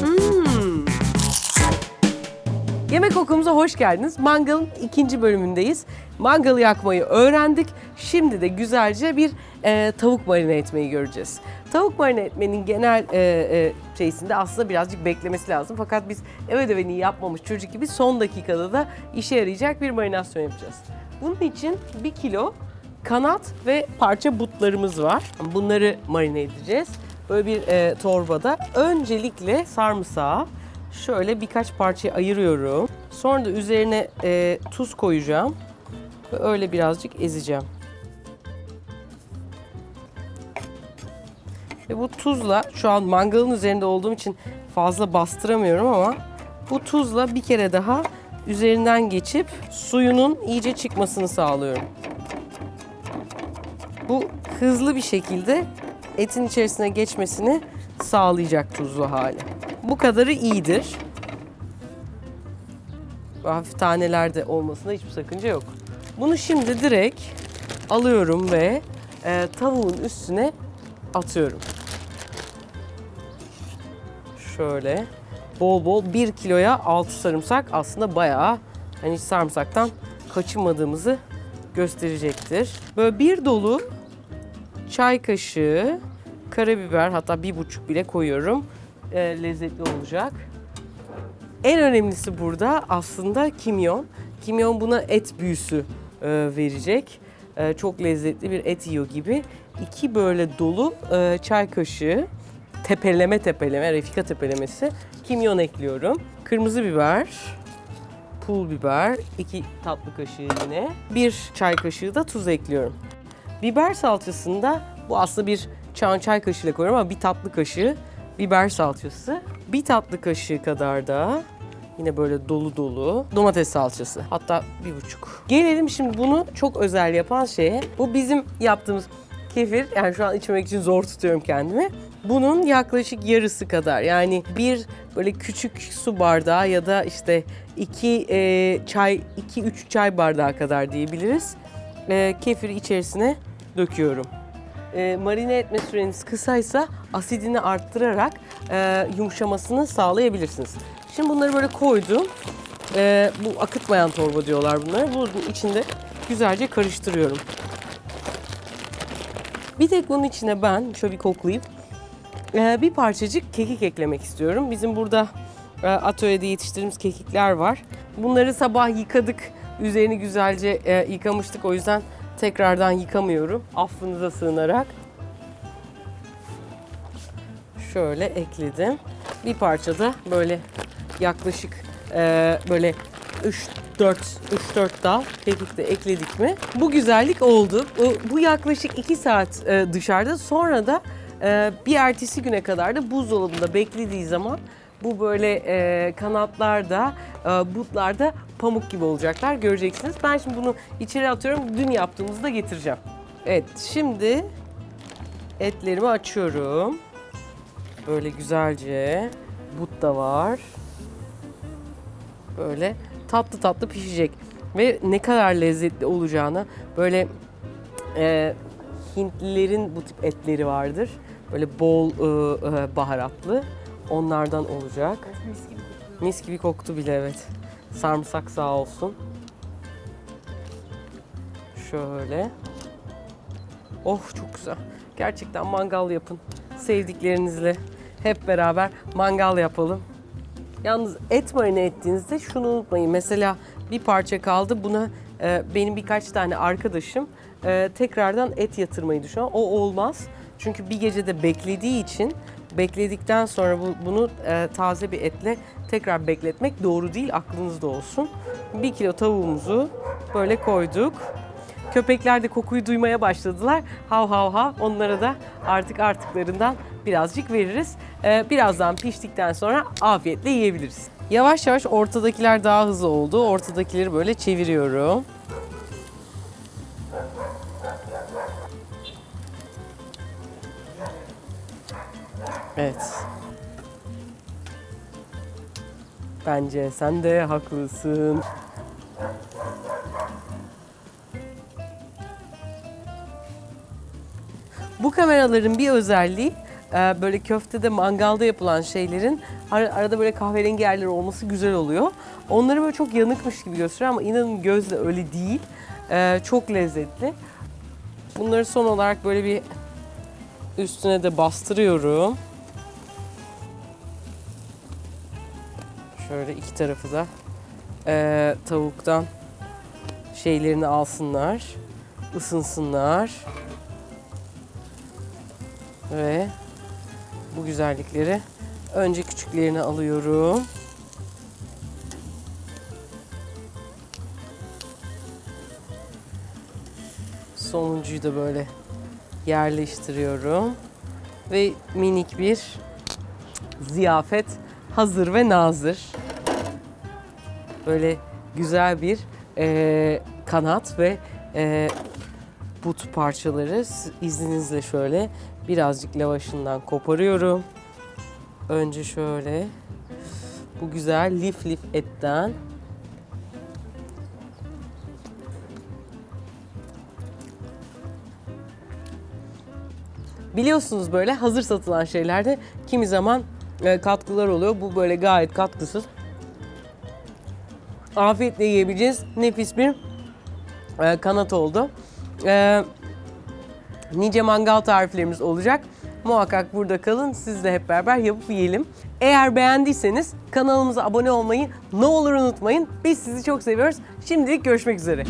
Hmm. Yemek okulumuza hoş geldiniz. Mangalın ikinci bölümündeyiz. Mangalı yakmayı öğrendik. Şimdi de güzelce bir e, tavuk marine etmeyi göreceğiz. Tavuk marine etmenin genel e, e, şeysinde aslında birazcık beklemesi lazım. Fakat biz eve deveni yapmamış çocuk gibi son dakikada da işe yarayacak bir marinasyon yapacağız. Bunun için bir kilo kanat ve parça butlarımız var. Bunları marine edeceğiz. Böyle bir e, torbada. Öncelikle sarımsağı şöyle birkaç parçaya ayırıyorum. Sonra da üzerine e, tuz koyacağım. Ve öyle birazcık ezeceğim. Ve bu tuzla şu an mangalın üzerinde olduğum için fazla bastıramıyorum ama bu tuzla bir kere daha üzerinden geçip suyunun iyice çıkmasını sağlıyorum. Bu hızlı bir şekilde etin içerisine geçmesini sağlayacak tuzlu hali. Bu kadarı iyidir. Hafif tanelerde olmasında hiçbir sakınca yok. Bunu şimdi direkt alıyorum ve e, tavuğun üstüne atıyorum. Şöyle bol bol 1 kiloya 6 sarımsak aslında bayağı hani sarımsaktan kaçınmadığımızı gösterecektir. Böyle bir dolu çay kaşığı karabiber hatta bir buçuk bile koyuyorum. E, lezzetli olacak. En önemlisi burada aslında kimyon. Kimyon buna et büyüsü e, verecek. E, çok lezzetli bir et yiyor gibi. İki böyle dolu e, çay kaşığı tepeleme tepeleme, refika tepelemesi kimyon ekliyorum. Kırmızı biber, pul biber, iki tatlı kaşığı yine. Bir çay kaşığı da tuz ekliyorum. Biber salçasında bu aslında bir çay çay kaşığıyla koyuyorum ama bir tatlı kaşığı biber salçası. Bir tatlı kaşığı kadar da yine böyle dolu dolu domates salçası. Hatta bir buçuk. Gelelim şimdi bunu çok özel yapan şeye. Bu bizim yaptığımız kefir. Yani şu an içmek için zor tutuyorum kendimi. Bunun yaklaşık yarısı kadar yani bir böyle küçük su bardağı ya da işte iki e, çay, iki üç çay bardağı kadar diyebiliriz. E, kefiri içerisine döküyorum. E, marine etme süreniz kısaysa asidini arttırarak e, yumuşamasını sağlayabilirsiniz. Şimdi bunları böyle koydum. E, bu akıtmayan torba diyorlar bunlara. Bunun içinde güzelce karıştırıyorum. Bir tek bunun içine ben şöyle bir koklayıp e, bir parçacık kekik eklemek istiyorum. Bizim burada e, atölyede yetiştirdiğimiz kekikler var. Bunları sabah yıkadık. Üzerini güzelce e, yıkamıştık. O yüzden tekrardan yıkamıyorum. Affınıza sığınarak. Şöyle ekledim. Bir parça da böyle yaklaşık e, böyle 3 4 3 4 dal kekik de ekledik mi? Bu güzellik oldu. Bu, bu yaklaşık 2 saat e, dışarıda. Sonra da e, bir ertesi güne kadar da buzdolabında beklediği zaman bu böyle e, kanatlarda, e, butlarda pamuk gibi olacaklar. Göreceksiniz. Ben şimdi bunu içeri atıyorum. Dün yaptığımızda getireceğim. Evet, şimdi etlerimi açıyorum. Böyle güzelce. But da var. Böyle tatlı tatlı pişecek. Ve ne kadar lezzetli olacağını böyle e, Hintlilerin bu tip etleri vardır. Böyle bol e, e, baharatlı. Onlardan olacak. Mis gibi. Mis gibi koktu bile evet. Sarımsak sağ olsun. Şöyle. Oh çok güzel. Gerçekten mangal yapın. Sevdiklerinizle hep beraber mangal yapalım. Yalnız et marine ettiğinizde şunu unutmayın. Mesela bir parça kaldı. Buna e, benim birkaç tane arkadaşım e, tekrardan et yatırmayı düşünüyor. O olmaz. Çünkü bir gecede beklediği için bekledikten sonra bu, bunu e, taze bir etle tekrar bekletmek doğru değil. Aklınızda olsun. Bir kilo tavuğumuzu böyle koyduk. Köpekler de kokuyu duymaya başladılar. Hav hav hav. Onlara da artık artıklarından birazcık veririz. Ee, birazdan piştikten sonra afiyetle yiyebiliriz. Yavaş yavaş ortadakiler daha hızlı oldu. Ortadakileri böyle çeviriyorum. Evet. Bence sen de haklısın. Bu kameraların bir özelliği e, böyle köftede mangalda yapılan şeylerin ar- arada böyle kahverengi yerleri olması güzel oluyor. Onları böyle çok yanıkmış gibi gösteriyor ama inanın gözle öyle değil. E, çok lezzetli. Bunları son olarak böyle bir üstüne de bastırıyorum. Şöyle iki tarafı da e, tavuktan şeylerini alsınlar, ısınsınlar ve bu güzellikleri önce küçüklerini alıyorum. Sonuncuyu da böyle yerleştiriyorum ve minik bir ziyafet hazır ve nazır. Böyle güzel bir eee, kanat ve eee, but parçaları izninizle şöyle birazcık lavaşından koparıyorum. Önce şöyle bu güzel lif lif etten Biliyorsunuz böyle hazır satılan şeylerde kimi zaman e, katkılar oluyor. Bu böyle gayet katkısız. Afiyetle yiyebileceğiz nefis bir e, kanat oldu. E, nice mangal tariflerimiz olacak. Muhakkak burada kalın. Siz de hep beraber yapıp yiyelim. Eğer beğendiyseniz kanalımıza abone olmayı ne olur unutmayın. Biz sizi çok seviyoruz. Şimdilik görüşmek üzere.